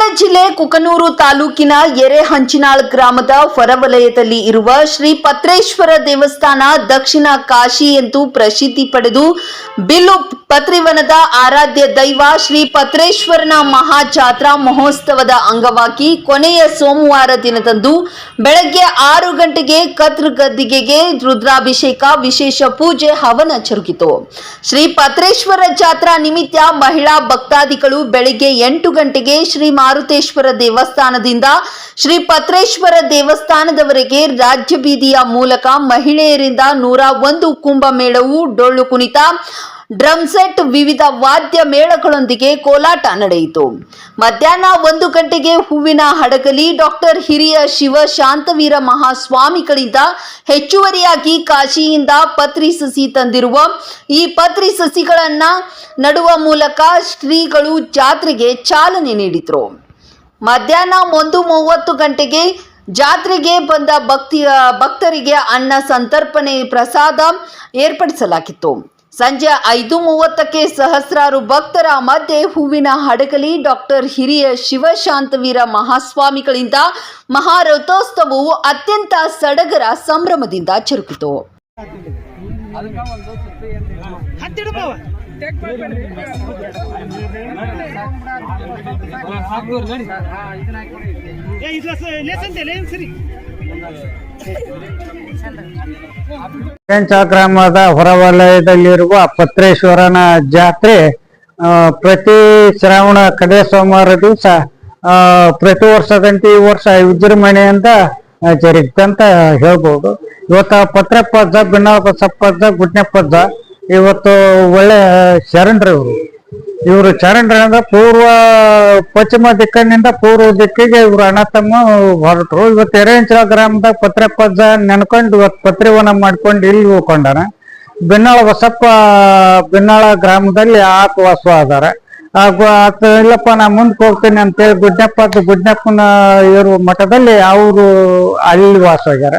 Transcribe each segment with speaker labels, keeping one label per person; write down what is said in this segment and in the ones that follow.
Speaker 1: ಕೊಪ್ಪಳ ಜಿಲ್ಲೆ ಕುಕನೂರು ತಾಲೂಕಿನ ಎರೆಹಂಚಿನಾಳ್ ಗ್ರಾಮದ ಹೊರವಲಯದಲ್ಲಿ ಇರುವ ಶ್ರೀ ಪತ್ರೇಶ್ವರ ದೇವಸ್ಥಾನ ದಕ್ಷಿಣ ಕಾಶಿ ಎಂದು ಪ್ರಸಿದ್ಧಿ ಪಡೆದು ಬಿಲ್ಲು ಪತ್ರಿವನದ ಆರಾಧ್ಯ ದೈವ ಶ್ರೀ ಪತ್ರೇಶ್ವರನ ಮಹಾಜಾತ್ರಾ ಮಹೋತ್ಸವದ ಅಂಗವಾಗಿ ಕೊನೆಯ ಸೋಮವಾರ ದಿನದಂದು ಬೆಳಗ್ಗೆ ಆರು ಗಂಟೆಗೆ ಕತ್ರಗದ್ದಿಗೆಗೆ ರುದ್ರಾಭಿಷೇಕ, ವಿಶೇಷ ಪೂಜೆ, ಹವನ ಜರುಗಿತು ಶ್ರೀ ಪತ್ರೇಶ್ವರ ಜಾತ್ರಾ ನಿಮಿತ್ತ ಮಹಿಳಾ ಭಕ್ತಾದಿಗಳು ಬೆಳಗ್ಗೆ ಎಂಟು ಗಂಟೆಗೆ ಶ್ರೀ ಮಾರುತೇಶ್ವರ ದೇವಸ್ಥಾನದಿಂದ ಶ್ರೀ ಪತ್ರೇಶ್ವರ ದೇವಸ್ಥಾನದವರೆಗೆ ರಾಜ್ಯ ಬೀದಿಯ ಮೂಲಕ ಮಹಿಳೆಯರಿಂದ ನೂರ ಒಂದು ಕುಂಭಮೇಳವು ಡೊಳ್ಳು ಕುಣಿತ ಡ್ರಮ್ ಸೆಟ್ ವಿವಿಧ ವಾದ್ಯ ಮೇಳಗಳೊಂದಿಗೆ ಕೋಲಾಟ ನಡೆಯಿತು. ಮಧ್ಯಾಹ್ನ ಒಂದು ಗಂಟೆಗೆ ಹೂವಿನ ಹಡಗಲಿ ಡಾಕ್ಟರ್ ಹಿರಿಯ ಶಿವ ಶಾಂತವೀರ ಮಹಾಸ್ವಾಮಿಗಳಿಂದ ಹೆಚ್ಚುವರಿಯಾಗಿ ಕಾಶಿಯಿಂದ ಪತ್ರಿ ಸಸಿ ತಂದಿರುವ, ಈ ಪತ್ರಿ ಸಸಿಗಳನ್ನ ನಡುವ ಮೂಲಕ ಶ್ರೀಗಳು ಜಾತ್ರೆಗೆ ಚಾಲನೆ ನೀಡಿದರು. ಮಧ್ಯಾಹ್ನ ಒಂದು ಮೂವತ್ತು ಗಂಟೆಗೆ ಜಾತ್ರೆಗೆ ಬಂದ ಭಕ್ತಿಯ ಭಕ್ತರಿಗೆ ಅನ್ನ ಸಂತರ್ಪಣೆ ಪ್ರಸಾದ ಏರ್ಪಡಿಸಲಾಗಿತ್ತು. ಸಂಜೆ ಐದು ಮೂವತ್ತಕ್ಕೆ ಸಹಸ್ರಾರು ಭಕ್ತರ ಮಧ್ಯೆ ಹೂವಿನ ಹಡಗಲಿ ಡಾಕ್ಟರ್ ಹಿರಿಯ ಶಿವಶಾಂತವೀರ ಮಹಾಸ್ವಾಮಿಗಳಿಂದ ಮಹಾರಥೋತ್ಸವವು ಅತ್ಯಂತ ಸಡಗರ ಸಂಭ್ರಮದಿಂದ
Speaker 2: ಲೇನ್ ಸರಿ.
Speaker 3: ಗ್ರಾಮದ ಹೊರವಲಯದಲ್ಲಿರುವ ಪತ್ರೇಶ್ವರನ ಜಾತ್ರೆ ಪ್ರತಿ ಶ್ರಾವಣ ಕಡೆ ಸೋಮವಾರ ದಿವಸ ಪ್ರತಿ ವರ್ಷದಂತೆ ಈ ವರ್ಷ ವಿಜೃಂಭಣೆಯಿಂದ ಅಂತ ಜರುಗಿತಂತ ಹೇಳ್ಬೋದು. ಇವತ್ತ ಪತ್ರಪ್ಪಜ್ಜ ಬಿನ್ನಾಳಪ್ಪಜ್ಜ ಗುಡ್ನೆಪ್ಪಜ್ಜ ಇವತ್ತು ಒಳ್ಳೆ ಶರಣರು ಇವರು. ಇವರು ಚರಂಡ್ರ ಅಂದ್ರೆ ಪೂರ್ವ ಪಶ್ಚಿಮ ದಿಕ್ಕಿನಿಂದ ಪೂರ್ವ ದಿಕ್ಕಿಗೆ ಇವರು ಅಣ್ಣ ತಮ್ಮ ಹೊರಟರು. ಇವತ್ತು ಎರೆಂಚಲ ಗ್ರಾಮದಾಗ ಪತ್ರಪ್ಪಜ್ಜ ನೆನ್ಕೊಂಡು ಇವತ್ತು ಪತ್ರಿವನ ಮಾಡ್ಕೊಂಡು ಇಲ್ಲಿ ಉಳ್ಕೊಂಡಾರ ಬೆನ್ನಾಳ ಬಸಪ್ಪ, ಬೆನ್ನಾಳ ಗ್ರಾಮದಲ್ಲಿ ಆತ ವಾಸ ಇಲ್ಲಪ್ಪ, ನಾ ಮುಂದಕ್ಕೆ ಹೋಗ್ತೇನೆ ಅಂತೇಳಿ ಗುಡ್ಡಪ್ಪ ಗುಡ್ಡಪ್ಪನ ಇವರು ಮಠದಲ್ಲಿ ಅವರು ಅಲ್ಲಿ ವಾಸವಾಗ್ಯಾರ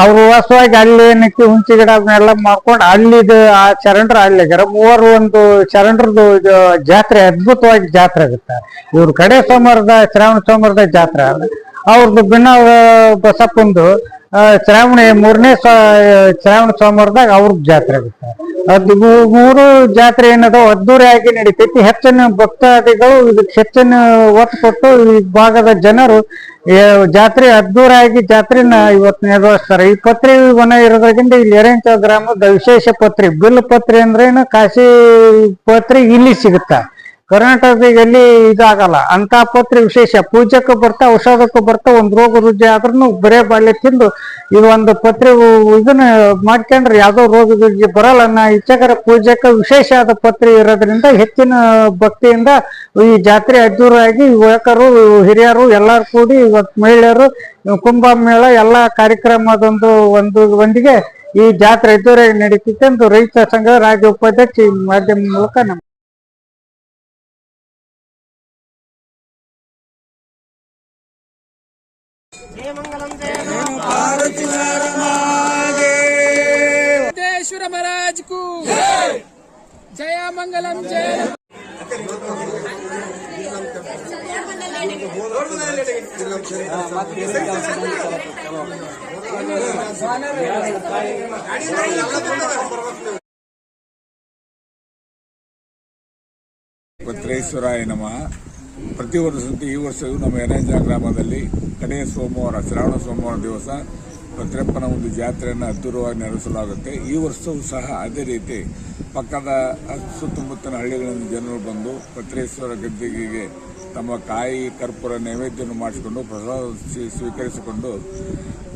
Speaker 3: ಅವರು ವಾಸವಾಗಿ ಅಲ್ಲಿ ಏನಕ್ಕೆ ಹುಂಚಿ ಗಿಡ ಅದನ್ನೆಲ್ಲ ಮಾಡ್ಕೊಂಡು ಅಲ್ಲಿದು ಆ ಚರಂಡ್ರ ಆಗ್ಯಾರ ಮೂವರು ಒಂದು ಚರಂಡ್ರದ್ದು ಇದು ಜಾತ್ರೆ, ಅದ್ಭುತವಾಗಿ ಜಾತ್ರೆ ಆಗುತ್ತೆ. ಇವ್ರ ಕಡೆ ಸೋಮವಾರದ, ಶ್ರಾವಣ ಸೋಮವಾರದ ಜಾತ್ರೆ ಅದ ಅವ್ರದ್ದು ಭಿನ್ನ ಬಸಪ್ಪಂದು ಶ್ರಾವಣ ಮೂರನೇ ಶ್ರಾವಣ ಸೋಮವಾರದಾಗ ಅವ್ರದ್ದು ಜಾತ್ರೆ ಆಗುತ್ತೆ ಅದು ಮೂರು ಜಾತ್ರೆ ಏನದೋ ಅದ್ದೂರಿಯಾಗಿ ನಡೀತೈತಿ. ಹೆಚ್ಚಿನ ಭಕ್ತಾದಿಗಳು ಇದಕ್ಕೆ ಹೆಚ್ಚಿನ ಒತ್ತು ಕೊಟ್ಟು ಈ ಭಾಗದ ಜನರು ಜಾತ್ರೆ ಅದ್ದೂರಿಯಾಗಿ ಜಾತ್ರೆನ ಇವತ್ತು ನಿರ್ವಹಿಸ್ತಾರೆ ಈ ಪತ್ರಿ ವನ ಇರೋದ್ರಿಂದ ಇಲ್ಲಿ ಎರೆಂಚ ಗ್ರಾಮದ ವಿಶೇಷ ಪತ್ರಿ, ಬಿಲ್ ಪತ್ರಿ ಅಂದ್ರೇನು ಕಾಶಿ ಪತ್ರಿ ಇಲ್ಲಿ ಸಿಗುತ್ತ? ಕರ್ನಾಟಕದಾಗ ಎಲ್ಲಿ ಇದಾಗಲ್ಲ. ಅಂತ ಪತ್ರೆ ವಿಶೇಷ. ಪೂಜೆಕ್ಕೂ ಬರ್ತಾ, ಔಷಧಕ್ಕೂ ಬರ್ತಾ, ಒಂದ್ ರೋಗ ರುಜಿ ಆದ್ರೂ ಬರೇ ಬಾಳೆ ತಿಂದು ಇದು ಒಂದು ಪತ್ರೆ ಇದನ್ನ ಮಾಡ್ಕೊಂಡ್ರೆ ಯಾವ್ದೋ ರೋಗ ರುಜಿ ಬರಲ್ಲ. ನಾ ಇಚ್ಛಕರ ಪೂಜಕ ವಿಶೇಷ ಆದ ಪತ್ರೆ ಇರೋದ್ರಿಂದ ಹೆಚ್ಚಿನ ಭಕ್ತಿಯಿಂದ ಈ ಜಾತ್ರೆ ಅದ್ದೂರಾಗಿ ಯುವಕರು, ಹಿರಿಯರು ಎಲ್ಲಾರು ಕೂಡಿ ಇವತ್ತು ಮಹಿಳೆಯರು, ಕುಂಭಮೇಳ ಎಲ್ಲಾ ಕಾರ್ಯಕ್ರಮದೊಂದು ಒಂದು, ಒಂದಿಗೆ ಈ ಜಾತ್ರೆ ಅದ್ದೂರಾಗಿ ನಡೀತಿತ್ತು ಎಂದು ರೈತ ಸಂಘ ರಾಜ್ಯ ಉಪಾಧ್ಯಕ್ಷ ಈ ಮಾಧ್ಯಮ ಮೂಲಕ ನಮ್ಮ
Speaker 2: సిద్ధేశ్వర మహారాజ్కు. జయమంగళం
Speaker 4: జయ పుత్రేశ్వరాయ ಪ್ರತಿ ವರ್ಷದಂತೆ ಈ ವರ್ಷವೂ ನಮ್ಮ ಎನಂಜ ಗ್ರಾಮದಲ್ಲಿ ಕಡೆಯ ಸೋಮವಾರ, ಶ್ರಾವಣ ಸೋಮವಾರ ದಿವಸ ಭದ್ರಪ್ಪನ ಒಂದು ಜಾತ್ರೆಯನ್ನು ಅದ್ದೂರವಾಗಿ ನಡೆಸಲಾಗುತ್ತೆ. ಈ ವರ್ಷವೂ ಸಹ ಅದೇ ರೀತಿ ಪಕ್ಕದ ಸುತ್ತಮುತ್ತಲಿನ ಹಳ್ಳಿಗಳಿಂದ ಜನರು ಬಂದು ಪತ್ರೇಶ್ವರ ಗದ್ದಿಗೆಗೆ ತಮ್ಮ ಕಾಯಿ ಕರ್ಪೂರ ನೈವೇದ್ಯವನ್ನು ಮಾಡಿಸಿಕೊಂಡು ಪ್ರಸಾದ ಸ್ವೀ- ಸ್ವೀಕರಿಸಿಕೊಂಡು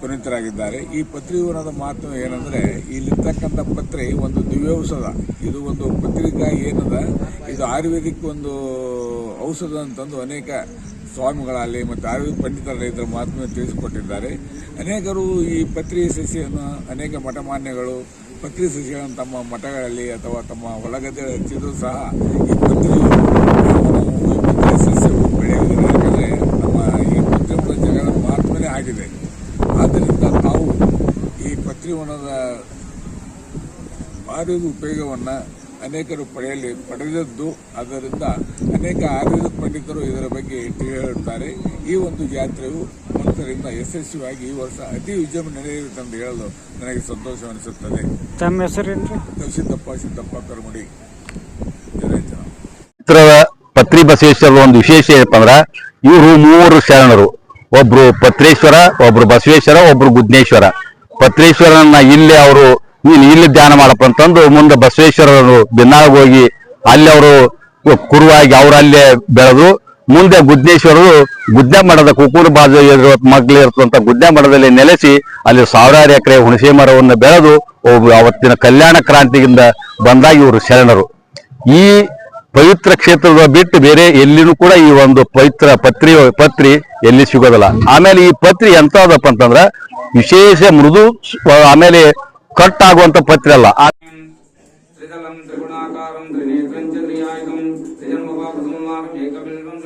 Speaker 4: ಪುನೀತರಾಗಿದ್ದಾರೆ. ಈ ಪತ್ರಿವನದ ಮಾತು ಏನಂದ್ರೆ, ಇಲ್ಲಿರ್ತಕ್ಕಂಥ ಪತ್ರಿ ಒಂದು ದಿವ್ಯೌಷಧ. ಇದು ಒಂದು ಪತ್ರಿಕಾ ಏನದ, ಇದು ಆಯುರ್ವೇದಿಕ್ ಒಂದು ಔಷಧ ಅಂತಂದು ಅನೇಕ ಸ್ವಾಮಿಗಳಲ್ಲಿ ಮತ್ತು ಆಯುರ್ವೇದ ಪಂಡಿತರ ಇದರ ಮಹಾತ್ಮೆ ತಿಳಿಸಿಕೊಟ್ಟಿದ್ದಾರೆ. ಅನೇಕರು ಈ ಪತ್ರಿ ಸಸಿಯನ್ನು, ಅನೇಕ ಮಠಮಾನ್ಯಗಳು ಪತ್ರಿ ಸಸಿಗಳನ್ನು ತಮ್ಮ ಮಠಗಳಲ್ಲಿ ಅಥವಾ ತಮ್ಮ ಹೊಲಗದ್ದೆ ಹಚ್ಚಿದ್ರು ಸಹ ಈ ಪತ್ರಿ ಸಸ್ಯವು ಬೆಳೆಯುವುದಿಲ್ಲ ಯಾಕಂದರೆ ನಮ್ಮ ಈ ಪತ್ರಿ ಜಗದ ಮಹತ್ವನೇ ಆಗಿದೆ. ಆದ್ದರಿಂದ ನಾವು ಈ ಪತ್ರಿವನದ ಭಾರಿ ಉಪಯೋಗವನ್ನು ಅನೇಕರು ಪಡೆಯಲಿ ಪಡೆದದ್ದು. ಅದರಿಂದ ಅನೇಕ ಆಯುರ್ವೇದ ಪಂಡಿತರು ಇದರ ಬಗ್ಗೆ ತಿಳಿ ಹೇಳುತ್ತಾರೆ ಈ ಒಂದು ಜಾತ್ರೆಯು ಭಕ್ತರಿಂದ ಯಶಸ್ವಿಯಾಗಿ ಈ ವರ್ಷ ಅತಿ ವಿಜಯ ನಡೆಯುತ್ತೆ ಎಂದು ಹೇಳಲು ನನಗೆ ಸಂತೋಷವೆನಿಸುತ್ತದೆ.
Speaker 3: ತಮ್ಮ ಹೆಸರೇನು
Speaker 4: ಸಿದ್ದಪ್ಪ ಸಿದ್ದಪ್ಪ ಕರ್ಮಡಿ. ಜನ
Speaker 5: ಚಿತ್ರದ ಪತ್ರಿ ಬಸವೇಶ್ವರ ಒಂದು ವಿಶೇಷ ಏನಪ್ಪ ಅಂದ್ರೆ ಇವರು ಮೂವರು ಶರಣರು. ಒಬ್ರು ಪತ್ರೇಶ್ವರ, ಒಬ್ರು ಬಸವೇಶ್ವರ, ಒಬ್ರು ಗುದ್ನೇಶ್ವರ ಪತ್ರೇಶ್ವರನ ಇಲ್ಲಿ ಅವರು ನೀನು ಇಲ್ಲಿ ಧ್ಯಾನ ಮಾಡಪ್ಪ ಅಂತಂದು ಮುಂದೆ ಬಸವೇಶ್ವರರು ಬಿನ್ನಾಗ್ ಹೋಗಿ ಅಲ್ಲಿ ಅವರು ಕುರುವಾಗಿ ಅವ್ರು ಅಲ್ಲೇ ಬೆಳೆದು ಮುಂದೆ ಗುದ್ನೇಶ್ವರರು ಗುದ್ದೆ ಮಠದ ಕುಕೂರು ಬಾಜು ಮಗ್ಲು ಇರ್ತಂತ ಗುದ್ದೆ ಮಠದಲ್ಲಿ ನೆಲೆಸಿ ಅಲ್ಲಿ ಸಾವಿರಾರು ಎಕರೆ ಹುಣಸೆ ಮರವನ್ನು ಬೆಳೆದು ಅವತ್ತಿನ ಕಲ್ಯಾಣ ಕ್ರಾಂತಿಯಿಂದ ಬಂದಾಗ ಇವರು ಶರಣರು. ಈ ಪವಿತ್ರ ಕ್ಷೇತ್ರದ ಬಿಟ್ಟು ಬೇರೆ ಎಲ್ಲಿನೂ ಕೂಡ ಈ ಒಂದು ಪವಿತ್ರ ಪತ್ರಿ ಪತ್ರಿ ಎಲ್ಲಿ ಸಿಗೋದಿಲ್ಲ. ಆಮೇಲೆ ಈ ಪತ್ರಿ ಎಂತದಪ್ಪ ಅಂತಂದ್ರೆ ವಿಶೇಷ ಮೃದು, ಆಮೇಲೆ ಕಟ್ ಆಗುವಂತ ಪತ್ರಿ ಅಲ್ಲ.
Speaker 6: ಏಕಬಿಲ್ವಂ